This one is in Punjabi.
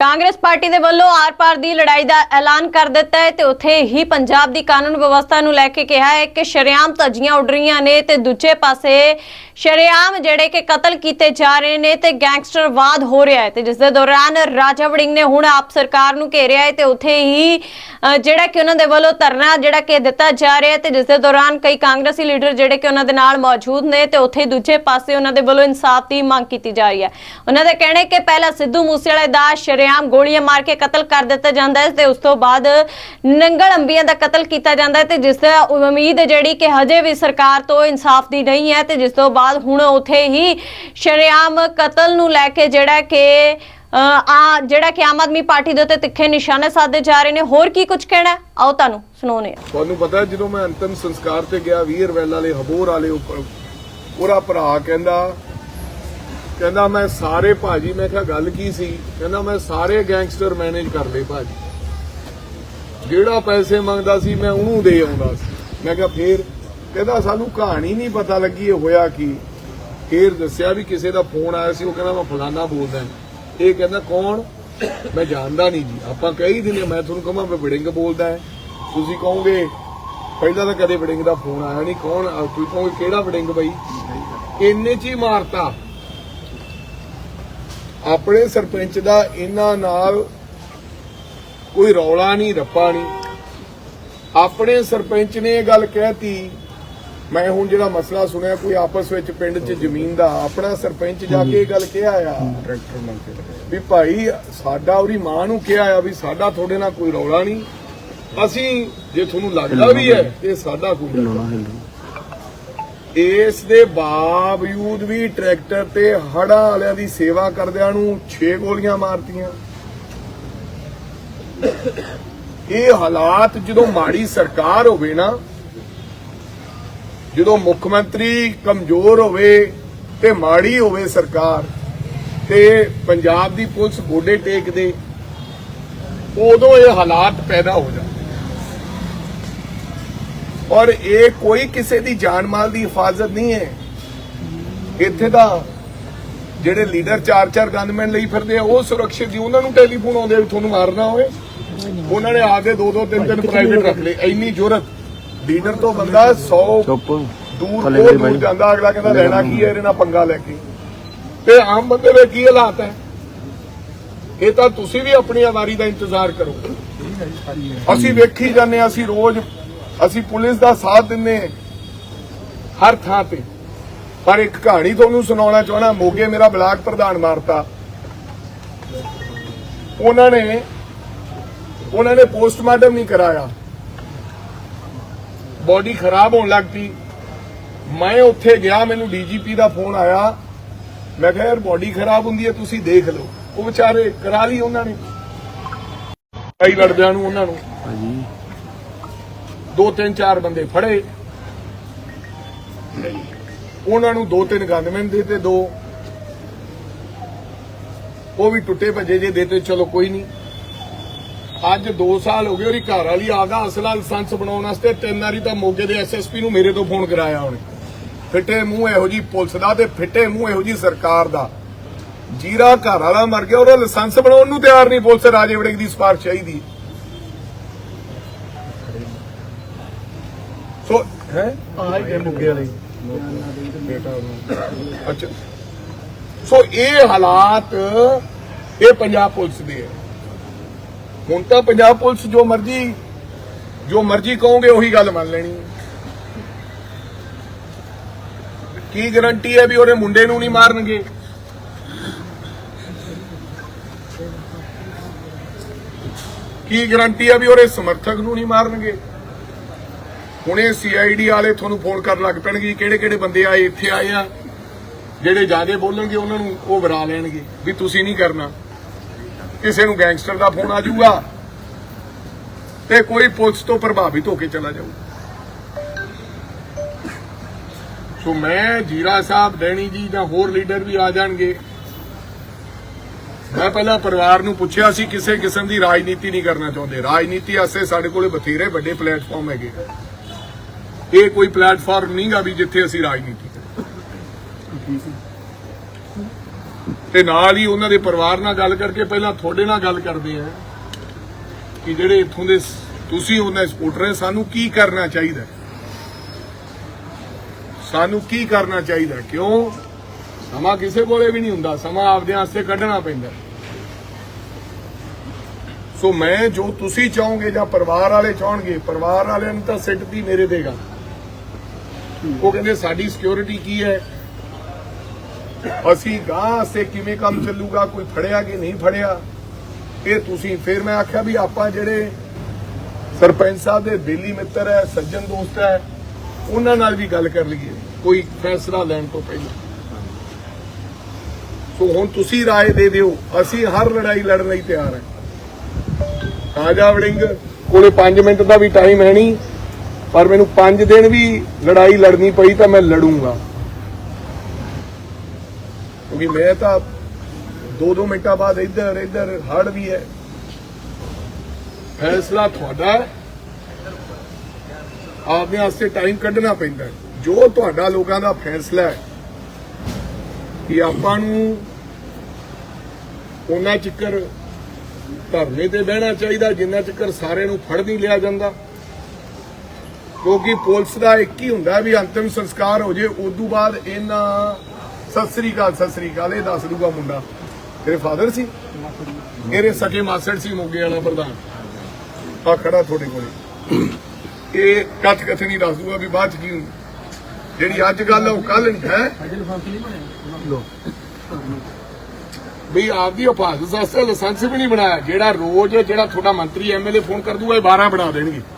ਕਾਂਗਰਸ ਪਾਰਟੀ ਦੇ ਵੱਲੋਂ ਆਰ-ਪਾਰ ਦੀ ਲੜਾਈ ਦਾ ਐਲਾਨ ਕਰ ਦਿੱਤਾ ਹੈ ਤੇ ਉੱਥੇ ਹੀ ਪੰਜਾਬ ਦੀ ਕਾਨੂੰਨ ਵਿਵਸਥਾ ਨੂੰ ਲੈ ਕੇ ਕਿਹਾ ਹੈ ਕਿ ਸ਼ਰੇਆਮ ਧੱਜੀਆਂ ਉੱਡ ਰਹੀਆਂ ਨੇ ਤੇ ਦੂਜੇ ਪਾਸੇ ਸ਼ਰੇਆਮ ਜਿਹੜੇ ਕਿ ਕਤਲ ਕੀਤੇ ਜਾ ਰਹੇ ਨੇ ਤੇ ਗੈਂਗਸਟਰਵਾਦ ਹੋ ਰਿਹਾ ਹੈ ਤੇ ਜਿਸ ਦੇ ਦੌਰਾਨ ਰਾਜਾ ਵੜਿੰਗ ਨੇ ਹੁਣ ਆਪ ਸਰਕਾਰ ਨੂੰ ਘੇਰਿਆ ਹੈ ਤੇ ਉੱਥੇ ਹੀ ਜਿਹੜਾ ਕਿ ਉਹਨਾਂ ਦੇ ਵੱਲੋਂ ਧਰਨਾ ਜਿਹੜਾ ਕਿ ਦਿੱਤਾ ਜਾ ਰਿਹਾ ਹੈ ਤੇ ਜਿਸ ਦੇ ਦੌਰਾਨ ਕਈ ਕਾਂਗਰਸੀ ਲੀਡਰ ਜਿਹੜੇ ਕਿ ਉਹਨਾਂ ਦੇ ਨਾਲ ਮੌਜੂਦ ਨੇ ਤੇ ਉੱਥੇ ਹੀ ਦੂਜੇ ਪਾਸੇ ਉਹਨਾਂ ਦੇ ਵੱਲੋਂ ਇਨਸਾਫ ਦੀ ਮੰਗ ਕੀਤੀ ਜਾ ਰਹੀ ਹੈ। ਉਹਨਾਂ ਦਾ ਕਹਿਣਾ ਹੈ ਕਿ ਪਹਿਲਾਂ ਸਿੱਧੂ ਮੂਸੇਵਾਲੇ ਦਾ ਸ਼ਰੇਆਮ ਗੋਲੀਆਂ ਮਾਰ ਕੇ ਕਤਲ ਕਰ ਦਿੱਤਾ ਜਾਂਦਾ ਹੈ ਤੇ ਉਸ ਤੋਂ ਬਾਅਦ ਨੰਗਲ ਅੰਬੀਆਂ ਦਾ ਕਤਲ ਕੀਤਾ ਜਾਂਦਾ ਹੈ ਤੇ ਜਿਸ ਦਾ ਉਮੀਦ ਜਿਹੜੀ ਕਿ ਹਜੇ ਵੀ ਸਰਕਾਰ ਤੋਂ ਇਨਸਾਫ ਦੀ ਨਹੀਂ ਹੈ ਤੇ ਜਿਸ ਤੋਂ ਬਾਅਦ ਹੁਣ ਉੱਥੇ ਹੀ ਸ਼ਰੇਆਮ ਕਤਲ ਨੂੰ ਲੈ ਕੇ ਜਿਹੜਾ ਕਿ ਆ, ਜਿਹੜਾ ਕਿ ਆਮ ਆਦਮੀ ਪਾਰਟੀ ਦੇ ਉੱਤੇ ਤਿੱਖੇ ਨਿਸ਼ਾਨੇ ਸਾਧੇ ਜਾ ਰਹੇ ਨੇ, ਹੋਰ ਕੀ ਕੁਝ ਕਹਿਣਾ ਹੈ? ਆਓ ਤੁਹਾਨੂੰ ਸੁਣਾਉਂਦੇ ਹਾਂ ਤੁਹਾਨੂੰ ਪਤਾ ਹੈ, ਜਦੋਂ ਮੈਂ ਅੰਤਮ ਸੰਸਕਾਰ ਤੇ ਗਿਆ, ਵੀਰ ਵੈਲ ਵਾਲੇ, ਹਬੋਰ ਵਾਲੇ ਉੱਪਰ ਉਹਦਾ ਭਰਾ ਕਹਿੰਦਾ ਕਹਿੰਦਾ ਮੈਂ ਸਾਰੇ ਭਾਜੀ, ਮੈਂ ਕਿਹਾ ਗੱਲ ਕੀ ਸੀ? ਕਹਿੰਦਾ ਮੈਂ ਸਾਰੇ ਗੈਂਗਸਟਰ ਮੈਨੇਜ ਕਰ ਲਏ ਭਾਜੀ। ਜਿਹੜਾ ਪੈਸੇ ਮੰਗਦਾ ਸੀ, ਮੈਂ ਉਹਨੂੰ ਦੇ ਆਉਂਦਾ ਸੀ। ਮੈਂ ਕਿਹਾ ਫੇਰ ਕਹਿੰਦਾ ਸਾਨੂੰ ਕਹਾਣੀ ਨਹੀਂ ਪਤਾ ਲੱਗੀ ਇਹ ਹੋਇਆ ਕੀ। ਫੇਰ ਦੱਸਿਆ ਵੀ ਕਿਸੇ ਦਾ ਫੋਨ ਆਇਆ ਸੀ, ਉਹ ਕਹਿੰਦਾ ਮੈਂ ਫਲਾਨਾ ਬੋਲਦਾ ਇਹ ਕਹਿੰਦਾ ਕੌਣ? ਮੈਂ ਜਾਣਦਾ ਨਹੀਂ ਜੀ। ਆਪਾਂ ਕਈ ਦਿਨ ਮੈਂ ਤੁਹਾਨੂੰ ਕਹਾਂ, ਮੈਂ ਵੜਿੰਗ ਬੋਲਦਾ ਤੁਸੀਂ ਕਹੋਗੇ, ਪਹਿਲਾਂ ਤਾਂ ਕਦੇ ਵੜਿੰਗ ਦਾ ਫੋਨ ਆਇਆ ਨਹੀਂ। ਕੌਣ? ਤੁਸੀਂ ਕਹੋਗੇ, ਕਿਹੜਾ ਵੜਿੰਗ ਬਈ? ਇੰਨੇ ਚ ਹੀ ਮਾਰਤਾ। ਆਪਣੇ ਸਰਪੰਚ ਦਾ ਇਹਨਾਂ ਨਾਲ ਕੋਈ ਰੌਲਾ ਨਹੀਂ ਰੱਪਾ ਨਹੀਂ। ਆਪਣੇ ਸਰਪੰਚ ਨੇ ਇਹ ਗੱਲ ਕਹਿਤੀ ਮੈਂ ਹੁਣ ਜਿਹੜਾ ਮਸਲਾ ਸੁਣਿਆ ਕੋਈ ਆਪਸ ਵਿੱਚ ਪਿੰਡ 'ਚ ਜ਼ਮੀਨ ਦਾ ਆਪਣਾ ਸਰਪੰਚ ਜਾ ਕੇ ਇਹ ਗੱਲ ਕਿਹਾ ਆ। ਟਰੈਕਟਰ ਮੰਗ ਕੇ ਵੀ ਭਾਈ ਸਾਡਾ ਉਹਦੀ ਮਾਂ ਨੂੰ ਕਿਹਾ ਆ ਵੀ ਸਾਡਾ ਤੁਹਾਡੇ ਨਾਲ ਕੋਈ ਰੌਲਾ ਨਹੀਂ। ਅਸੀਂ ਜੇ ਤੁਹਾਨੂੰ ਲੱਗਦਾ ਵੀ ਹੈ ਇਹ ਸਾਡਾ ਕੋਈ ਹਿੱਲਣਾ ਹਿੱਲਣਾ। ਇਸ ਦੇ ਬਾਵਜੂਦ ਵੀ ਟਰੈਕਟਰ ਤੇ ਹੜਾਂ ਵਾਲਿਆਂ ਦੀ ਸੇਵਾ ਕਰਦਿਆਂ ਨੂੰ 6 ਗੋਲੀਆਂ ਮਾਰਤੀਆਂ। ਇਹ ਹਾਲਾਤ ਜਦੋਂ ਮਾੜੀ ਸਰਕਾਰ ਹੋਵੇ ਨਾ, ਜਦੋਂ ਮੁੱਖ ਮੰਤਰੀ ਕਮਜ਼ੋਰ ਹੋਵੇ ਤੇ ਮਾੜੀ ਹੋਵੇ ਸਰਕਾਰ ਤੇ ਪੰਜਾਬ ਦੀ ਪੁਲਿਸ ਗੋਡੇ ਟੇਕਦੇ, ਉਦੋਂ ਇਹ ਹਾਲਾਤ ਪੈਦਾ ਹੋ ਜਾਂਦੇ। ਔਰ ਇਹ ਕੋਈ ਕਿਸੇ ਦੀ ਜਾਨ ਮਾਲ ਦੀ ਹਿਫਾਜ਼ਤ ਨਹੀਂ ਹੈ। ਇੱਥੇ ਤਾਂ ਜਿਹੜੇ ਲੀਡਰ ਚਾਰ ਚਾਰ ਗਨਮੈਨ ਲਈ ਫਿਰਦੇ ਆ ਉਹ ਸੁਰੱਖਿਅਤ ਜੀ ਉਹਨਾਂ ਨੂੰ ਟੈਲੀਫੋਨ ਆਉਂਦੇ ਆ ਵੀ ਤੁਹਾਨੂੰ ਮਾਰਨਾ ਹੋਵੇ। ਉਹਨਾਂ ਨੇ ਆਪਦੇ ਦੋ ਦੋ ਤਿੰਨ ਤਿੰਨ ਪ੍ਰਾਈਵੇਟ ਰੱਖ ਲਏ। ਇੰਨੀ ਜ਼ਰੂਰਤ। ਲੀਡਰ ਤੋਂ ਬੰਦਾ 100 ਚੁੱਪ। ਦੂਰ ਦੇ ਦੂਰ ਜਾਂਦਾ ਅਗਲਾ ਕਹਿੰਦਾ ਲੈਣਾ ਕੀ ਹੈ? ਇਹਦੇ ਨਾਲ ਪੰਗਾ ਲੈ ਕੇ। ਤੇ ਆਮ ਬੰਦੇ ਦੇ ਕੀ ਹਾਲਾਤ ਹੈ? ਇਹ ਤਾਂ ਤੁਸੀਂ ਵੀ ਆਪਣੀ ਵਾਰੀ ਦਾ ਇੰਤਜ਼ਾਰ ਕਰੋ। ਅਸੀਂ ਵੇਖੀ ਜਾਂਦੇ ਅਸੀਂ ਰੋਜ਼ ਅਸੀਂ ਪੁਲਿਸ ਦਾ ਸਾਥ ਦਿੰਦੇ ਹਰ ਥਾਂ ਤੇ। ਪਰ ਇੱਕ ਕਹਾਣੀ ਤੁਹਾਨੂੰ ਸੁਣਾਉਣਾ ਚਾਹਣਾ ਮੋਗੇ ਮੇਰਾ ਬਲਾਕ ਪ੍ਰਧਾਨ ਮਾਰਤਾ। ਉਹਨਾਂ ਨੇ ਉਹਨਾਂ ਨੇ ਪੋਸਟਮਾਰਟਮ ਨਹੀਂ ਕਰਾਇਆ। ਬੋਡੀ ਖਰਾਬ ਹੋਣ ਲੱਗ ਪਈ। ਮੈਂ ਉੱਥੇ ਗਿਆ, ਮੈਨੂੰ ਡੀਜੀਪੀ ਦਾ ਫੋਨ ਆਇਆ। ਮੈਂ ਕਿਹਾ, ਯਾਰ, ਬੋਡੀ ਖਰਾਬ ਹੁੰਦੀ ਹੈ, ਤੁਸੀਂ ਦੇਖ ਲਓ। ਉਹ ਵਿਚਾਰੇ ਕਰਾ ਲਈ ਉਹਨਾਂ ਨੇ। ਕਈ ਲੜਦਿਆਂ ਨੂੰ, ਉਹਨਾਂ ਨੂੰ। ਭਾਜੀ ਦੋ ਤਿੰਨ ਚਾਰ ਬੰਦੇ ਫੜੇ। ਉਹਨਾਂ ਨੂੰ ਦੋ ਤਿੰਨ ਗਨਮੈਨ ਦੇ ਤੇ ਦੋ। ਉਹ ਵੀ ਟੁੱਟੇ ਭੱਜੇ ਜੇ ਦੇਤੇ ਚਲੋ ਕੋਈ ਨਹੀਂ। ਅੱਜ 2 ਸਾਲ ਹੋ ਗਏ ਉਹਦੀ ਘਰ ਵਾਲੀ ਆਪਦਾ ਅਸਲਾ ਲਾਇਸੈਂਸ ਬਣਾਉਣ ਵਾਸਤੇ ਤਿੰਨ ਵਾਰੀ ਤਾਂ ਮੋਗੇ ਦੇ ਐਸਐਸਪੀ ਨੂੰ ਮੇਰੇ ਤੋਂ ਫੋਨ ਕਰਾਇਆ ਉਹਨੇ। ਫਿੱਟੇ ਮੂੰਹ ਇਹੋ ਜੀ ਪੁਲਿਸ ਦਾ ਤੇ ਫਿੱਟੇ ਮੂੰਹ ਇਹੋ ਜੀ ਸਰਕਾਰ ਦਾ। ਜੀਰਾ ਘਰ ਵਾਲਾ ਮਰ ਗਿਆ, ਉਹਦਾ ਲਾਇਸੈਂਸ ਬਣਾਉਣ ਨੂੰ ਤਿਆਰ ਨਹੀਂ ਪੁਲਿਸ ਰਾਜੇ ਵੜਿੰਗ ਦੀ ਸਿਫਾਰਿਸ਼ ਚਾਹੀਦੀ। ਸੋ ਹੈ? ਆਹ ਇਹ ਮੁੱਗੇ ਵਾਲੀ। ਅੱਛਾ। ਸੋ ਇਹ ਹਾਲਾਤ ਇਹ ਪੰਜਾਬ ਪੁਲਿਸ ਦੇ ਹੈ। ਹੁਣ ਤਾਂ ਪੰਜਾਬ ਪੁਲਿਸ ਜੋ ਮਰਜ਼ੀ ਜੋ ਮਰਜ਼ੀ ਕਹੋਗੇ ਉਹੀ ਗੱਲ ਮੰਨ ਲੈਣੀ। ਕੀ ਗਾਰੰਟੀ ਹੈ ਵੀ ਉਹਦੇ ਮੁੰਡੇ ਨੂੰ ਨਹੀਂ ਮਾਰਨਗੇ? ਕੀ ਗਾਰੰਟੀ ਹੈ ਵੀ ਉਹਦੇ ਸਮਰਥਕ ਨੂੰ ਨਹੀਂ ਮਾਰਨਗੇ? ਹੁਣੇ ਸੀਆਈਡੀ ਵਾਲੇ ਤੁਹਾਨੂੰ ਫੋਨ ਕਰਨ ਲੱਗ ਪੈਣਗੇ ਕਿਹੜੇ ਕਿਹੜੇ ਬੰਦੇ ਆਏ, ਇੱਥੇ ਆਏ ਆ। ਜਿਹੜੇ ਜਿਆਦੇ ਬੋਲਣਗੇ, ਉਹਨਾਂ ਨੂੰ ਉਹ ਵਰਾ ਲੈਣਗੇ ਵੀ ਤੁਸੀਂ ਨਹੀਂ ਕਰਨਾ। ਕਿਸੇ ਨੂੰ ਗੈਂਗਸਟਰ ਦਾ ਫੋਨ ਆ ਜਾਊਗਾ ਤੇ ਕੋਈ ਪੁਲਿਸ ਤੋਂ ਪ੍ਰਭਾਵਿਤ ਹੋ ਕੇ ਚਲਾ ਜਾਊ। ਸੋ ਮੈਂ ਜੀਰਾ ਸਾਹਿਬ, ਡੈਣੀ ਜੀ ਜਾਂ ਹੋਰ ਲੀਡਰ ਵੀ ਆ ਜਾਣਗੇ। ਮੈਂ ਪਹਿਲਾਂ ਪਰਿਵਾਰ ਨੂੰ ਪੁੱਛਿਆ ਸੀ, ਕਿਸੇ ਕਿਸਮ ਦੀ ਰਾਜਨੀਤੀ ਨਹੀਂ ਕਰਨਾ ਚਾਹੁੰਦੇ। ਰਾਜਨੀਤੀ ਆਸੇ ਸਾਡੇ ਕੋਲੇ ਬਥੇਰੇ ਵੱਡੇ ਪਲੇਟਫਾਰਮ ਹੈਗੇ। ਇਹ ਕੋਈ ਪਲੇਟਫਾਰਮ ਨਹੀਂਗਾ ਵੀ ਜਿੱਥੇ ਅਸੀਂ ਰਾਜਨੀਤੀ ਕਰੀਏ। ਤੇ ਨਾਲ ਹੀ ਉਹਨਾਂ ਦੇ ਪਰਿਵਾਰ ਨਾਲ ਗੱਲ ਕਰਕੇ ਪਹਿਲਾਂ ਤੁਹਾਡੇ ਨਾਲ ਗੱਲ ਕਰਦੇ ਆ ਕਿ ਜਿਹੜੇ ਇੱਥੋਂ ਦੇ ਤੁਸੀਂ ਉਹਨਾਂ ਸਪੋਰਟਰ ਸਾਨੂੰ ਕੀ ਕਰਨਾ ਚਾਹੀਦਾ? ਸਾਨੂੰ ਕੀ ਕਰਨਾ ਚਾਹੀਦਾ? ਹੈ? ਕਿਉਂ? ਸਮਾਂ ਕਿਸੇ ਕੋਲੇ ਵੀ ਨਹੀਂ ਹੁੰਦਾ, ਸਮਾਂ ਆਪਦੇ ਵਾਸਤੇ ਕੱਢਣਾ ਪੈਂਦਾ। ਸੋ ਮੈਂ ਜੋ ਤੁਸੀਂ ਚਾਹੋਗੇ ਜਾਂ ਪਰਿਵਾਰ ਵਾਲੇ ਚਾਹਣਗੇ, ਪਰਿਵਾਰ ਵਾਲਿਆਂ ਨੂੰ ਤਾਂ ਸਿੱਟ ਦੀ ਮੇਰੇ ਦੇਗਾ ਉਹ ਕਹਿੰਦੇ ਸਾਡੀ ਸਿਕਿਉਰਿਟੀ ਕੀ ਹੈ ਅਸੀਂ ਗਾਂ ਸੇ ਕਿਵੇਂ ਕੰਮ ਚੱਲੂਗਾ ਕੋਈ ਫੜਿਆ ਕਿ ਨਹੀਂ ਫੜਿਆ ਇਹ ਤੁਸੀਂ ਫਿਰ ਮੈਂ ਆਖਿਆ ਵੀ ਆਪਾਂ ਜਿਹੜੇ ਸਰਪੰਚ ਸਾਹਿਬ ਦੇ ਬੇਲੀ ਮਿੱਤਰ ਹੈ ਸੱਜਣ ਦੋਸਤ ਹੈ ਉਹਨਾਂ ਨਾਲ ਵੀ ਗੱਲ ਕਰ ਲਈਏ ਕੋਈ ਫੈਸਲਾ ਲੈਣ ਤੋਂ ਪਹਿਲਾਂ ਸੋ ਹੁਣ ਤੁਸੀਂ رائے ਦੇ ਦਿਓ ਅਸੀਂ ਹਰ ਲੜਾਈ ਲੜਨ ਲਈ ਤਿਆਰ ਹਾਂ ਰਾਜਾ ਵੜਿੰਗ ਕੋਲੇ 5 ਮਿੰਟ ਦਾ ਵੀ ਟਾਈਮ ਹੈ ਨਹੀਂ ਪਰ ਮੈਨੂੰ 5 ਦਿਨ ਵੀ ਲੜਾਈ ਲੜਨੀ ਪਈ ਤਾਂ ਮੈਂ ਲੜੂੰਗਾ। ਕਿਉਂਕਿ ਮੈਂ ਤਾਂ 2-2 ਮਿੰਟਾਂ ਬਾਅਦ ਇੱਧਰ ਇੱਧਰ ਹੜ ਵੀ ਹੈ। ਫੈਸਲਾ ਤੁਹਾਡਾ ਆਪਦੇ ਵਾਸਤੇ ਟਾਈਮ ਕੱਢਣਾ ਪੈਂਦਾ ਜੋ ਤੁਹਾਡਾ ਲੋਕਾਂ ਦਾ ਫੈਸਲਾ ਹੈ ਕਿ ਆਪਾਂ ਨੂੰ ਉਹਨਾਂ ਚਿੱਕਰ ਧਰਨੇ ਤੇ ਬਹਿਣਾ ਚਾਹੀਦਾ, ਜਿੰਨਾ ਚਿਕਰ ਸਾਰੇ ਨੂੰ ਫੜ ਨਹੀਂ ਲਿਆ ਜਾਂਦਾ। ਕਿਉਂਕਿ ਪੁਲਿਸ ਦਾ ਇੱਕ ਹੀ ਹੁੰਦਾ ਵੀ ਅੰਤਿਮ ਸੰਸਕਾਰ ਹੋ ਜੇ, ਉਦੋਂ ਬਾਅਦ ਇਹਨਾਂ, ਸਤਿ ਸ੍ਰੀ ਅਕਾਲ, ਸਤਿ ਸ੍ਰੀ ਅਕਾਲ, ਇਹ ਦੱਸ ਦੂਗਾ ਮੁੰਡਾ। ਤੇਰੇ ਫਾਦਰ ਸੀ? ਮੇਰੇ ਸਕੇ ਮਾਸੜ ਸੀ ਮੋਗੇ ਵਾਲਾ ਪ੍ਰਧਾਨ। ਆ ਖੜਾ ਤੁਹਾਡੇ ਕੋਲੇ। ਇਹ ਕੱਥ ਕਥਨੀ ਦੱਸ ਦੂਗਾ ਵੀ ਬਾਅਦ ਚ ਕੀ ਹੁੰਦਾ। ਜਿਹੜੀ ਅੱਜ ਗੱਲ ਉਹ ਕੱਲ ਨਹੀਂ, ਹੈ? ਵੀ ਆਪਦੀ ਹਿਫਾਜ਼ਤ ਵਾਸਤੇ ਲਾਇਸੈਂਸ ਵੀ ਨਹੀਂ ਬਣਾਇਆ। ਜਿਹੜਾ ਰੋਜ਼ ਜਿਹੜਾ ਤੁਹਾਡਾ ਮੰਤਰੀ ਐਮਐਲਏ ਫੋਨ ਕਰ ਦੂਗਾ, ਇਹ 12 ਬਣਾ ਦੇਣਗੇ।